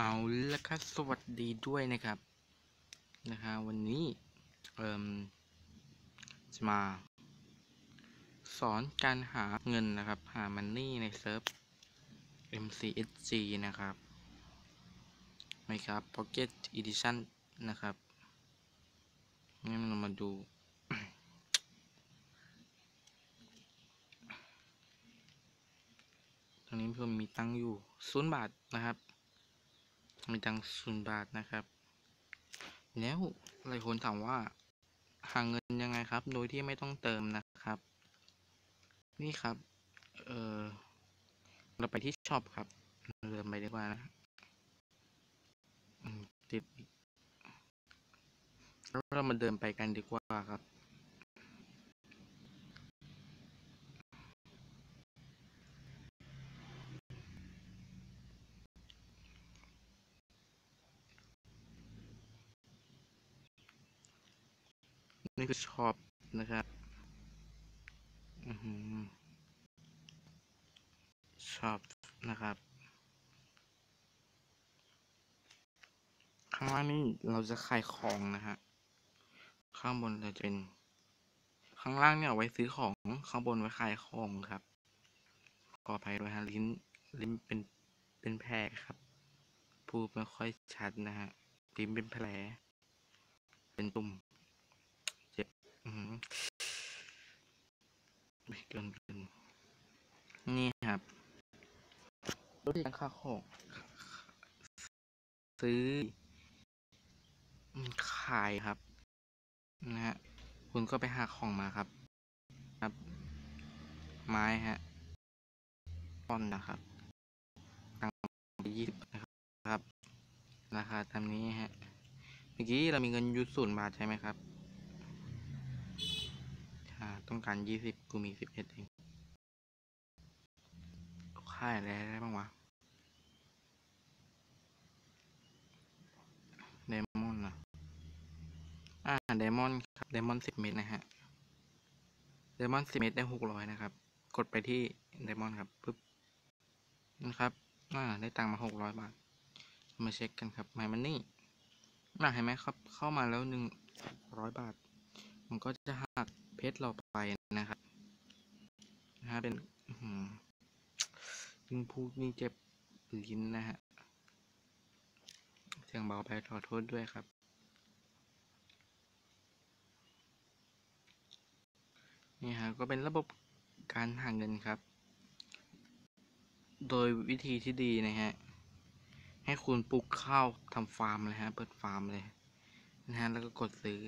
เอาละครับสวัสดีด้วยนะครับนะฮะวันนี้เอ่มจะมา สอนการหาเงินนะครับ หามันนี่ในเซิร์ฟ MCSG นะครับไม่ครับ Pocket Edition นะครับงั้นเรามาดูตอนนี้เพิ่มมีตังอยู่ศูนย์บาทนะครับ มีตังศูนย์บาทนะครับ แล้วหลายคนถามว่าหาเงินยังไงครับ โดยที่ไม่ต้องเติมนะครับ นี่ครับ เออเราไปที่ช็อปครับเดินไปดีกว่านะติดอีกแล้วเรามาเดินไปกันดีกว่าครับ นี่คือช็อปนะครับอือหือช็อปนะครับ ข้างล่างนี่เราจะขายของนะฮะ ข้างบนเราจะเป็น ข้างล่างเนี่ยไว้ซื้อของ ข้างบนไว้ขายของครับ ขออภัยด้วยฮะลิ้น ลิ้นเป็นเป็นแผลครับ พูดไม่ค่อยชัดนะฮะลิ้นเป็นแผล เป็นตุ่ม ไม่เกินเกินนี่ครับลดราคาของซื้อ ขายครับ นะฮะ คุณก็ไปหาของมาครับ ครับ ไม้ฮะป้อนนะครับตังยี่สิบนะครับ ราคาตามนี้ฮะ เมื่อกี้เรามีเงินยู่ศูนย์บาทใช่ไหมครับ การยี่สิบกูมีสิบเอ็ดเองค่ายอะไรได้บ้างวะเดมอนนะอ่าเดมอนครับเดมอนสิบเมตรนะฮะเดมอนสิบเมตรได้หกร้อยนะครับ กดไปที่เดมอนครับปึ๊บนะครับอ่าได้ตังค์มาหกร้อยบาท มาเช็คกันครับไมมันนี่น่าเห็นไหมครับ เข้ามาแล้วหนึ่งร้อยบาท มันก็จะหัก ชรเราไปนะครับนะฮะเป็นยิ่งพูดยิ่งเจ็บลิ้นนะฮะเสียงเบาไปขอโทษด้วยครับ นี่ฮะก็เป็นระบบการหาเงินครับ โดยวิธีที่ดีนะฮะ ให้คุณปลูกข้าวทำฟาร์มเลยฮะ เปิดฟาร์มเลยนะฮะ แล้วก็กดซื้อ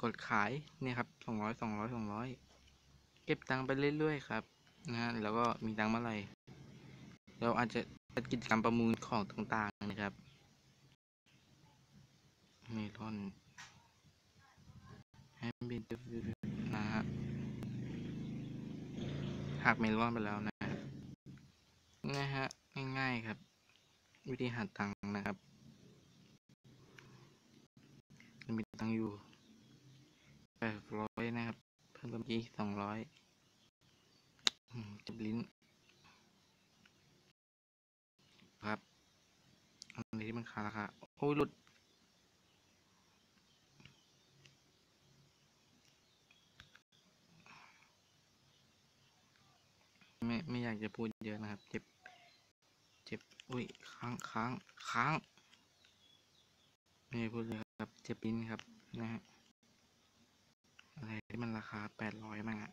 กดขายเนี่ยครับสองร้อยสองร้อยสองร้อยเก็บตังค์ไปเรื่อยๆครับนะฮะแล้วก็มีตังค์เมื่อไหร่เราอาจจะจัดกิจกรรมประมูลของต่างๆนะครับเมลอนแฮมบินนะฮะหักเมลอนไปแล้วนะนะฮะง่ายๆครับ วิธีหาตังค์นะครับมีตังค์อยู่ แปดร้อยนะครับ เพิ่มเมื่อกี้สองร้อยจับลิ้น ครับ อันนี้ที่มันขาดราคาโอ้ยหลุดไม่ไม่อยากจะพูดเยอะนะครับ เจ็บ เจ็บ อุ้ย ค้าง ค้าง ค้าง ไม่พูดเลยครับ เจ็บลิ้นครับ นะฮะ อะไรที่มันราคาแปดร้อยมั้งอะ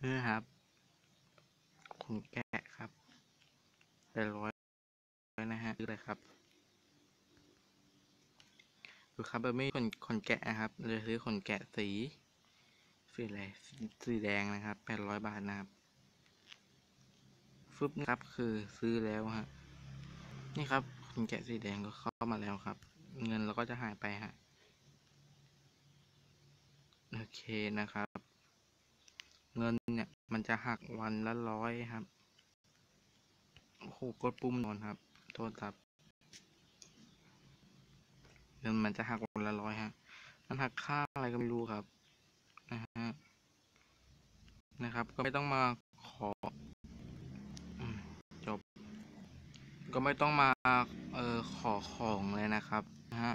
เนี่ครับขนแกะครับแปดร้อยนะฮะคืออะไรครับดูครับเบอร์มี่ขนขนแกะนะครับเลยซื้อขนแกะสีสีอะไรสีแดงนะครับแปดร้อยบาทนะครับฟึบนะครับคือซื้อแล้วฮะนี่ครับ แกะสีแดงก็เข้ามาแล้วครับ เงินเราก็จะหายไปฮะ โอเคนะครับ เงินเนี่ยมันจะหักวันละร้อยครับโอ้โหกดปุ่มนอนครับ โทษครับเงินมันจะหักวันละร้อยฮะ มันหักค่าอะไรก็ไม่รู้ครับ นะฮะ นะครับ ก็ไม่ต้องมาขอมจบ ก็ไม่ต้องมาเออขอของเลยนะครับนะฮะ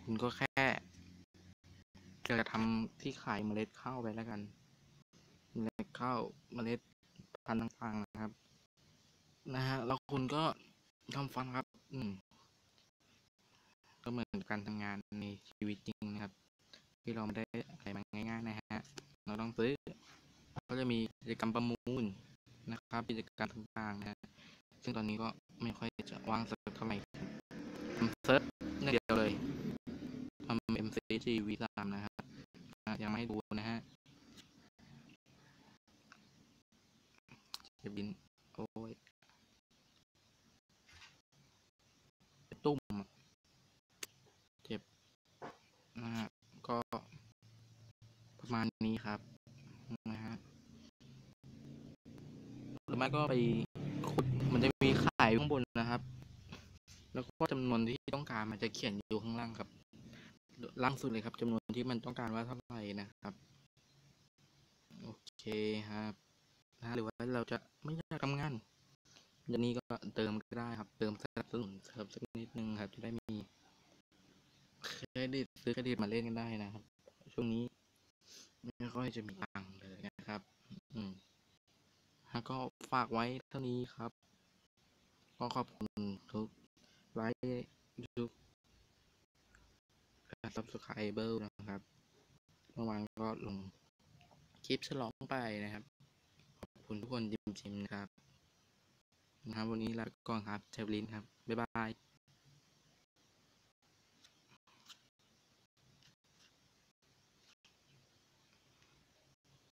คุณก็แค่จะทำที่ขายเมล็ดข้าวไปแล้วกันเมล็ดข้าวเมล็ดพันธุ์ต่างๆนะครับ นะฮะแล้วคุณก็ทำฟันครับ อืมก็เหมือนการทำงานในชีวิตจริงนะครับ ที่เราไม่ได้อะไรมาง่ายๆนะฮะเราต้องซื้อก็จะมีกิจกรรมประมูลนะครับ กิจกรรมต่างๆนะฮะซึ่งตอนนี้ก็ จะวางสักเท่าไหร่ครับทำเซิร์ฟเดียวเลยทำ MCG V3 นะครับยังไม่ให้ดูนะฮะจ็บบิน โอ้ยตุ้มเจ็บนะฮะก็ประมาณนี้ครับนะฮะหรือไม่ก็ไปขุดมันจะมีขายข้างบน แล้วก็จำนวนที่ต้องการมันจะเขียนอยู่ข้างล่างครับ ล่างสุดเลยครับจำนวนที่มันต้องการว่าเท่าไหร่นะครับ โอเคครับนะหรือว่าเราจะไม่อยากทำงานอย่างนี้ก็เติมก็ได้ครับ เติมสนับสนุนเสริมสักนิดนึงครับ จะได้มีเครดิตซื้อเครดิตมาเล่นกันได้นะครับ ช่วงนี้ไม่ค่อยจะมีตังค์เลยนะครับ อืมแล้วก็ฝากไว้เท่านี้ครับ ก็ขอบคุณทุก ไลค์ทุกการ subscriber นะครับเมื่อวานก็ลงคลิปฉลองไปนะครับ ขอบคุณทุกคนจริงๆนะครับนะครับวันนี้ลาไปก่อนครับเชฟลินครับ บ๊ายบาย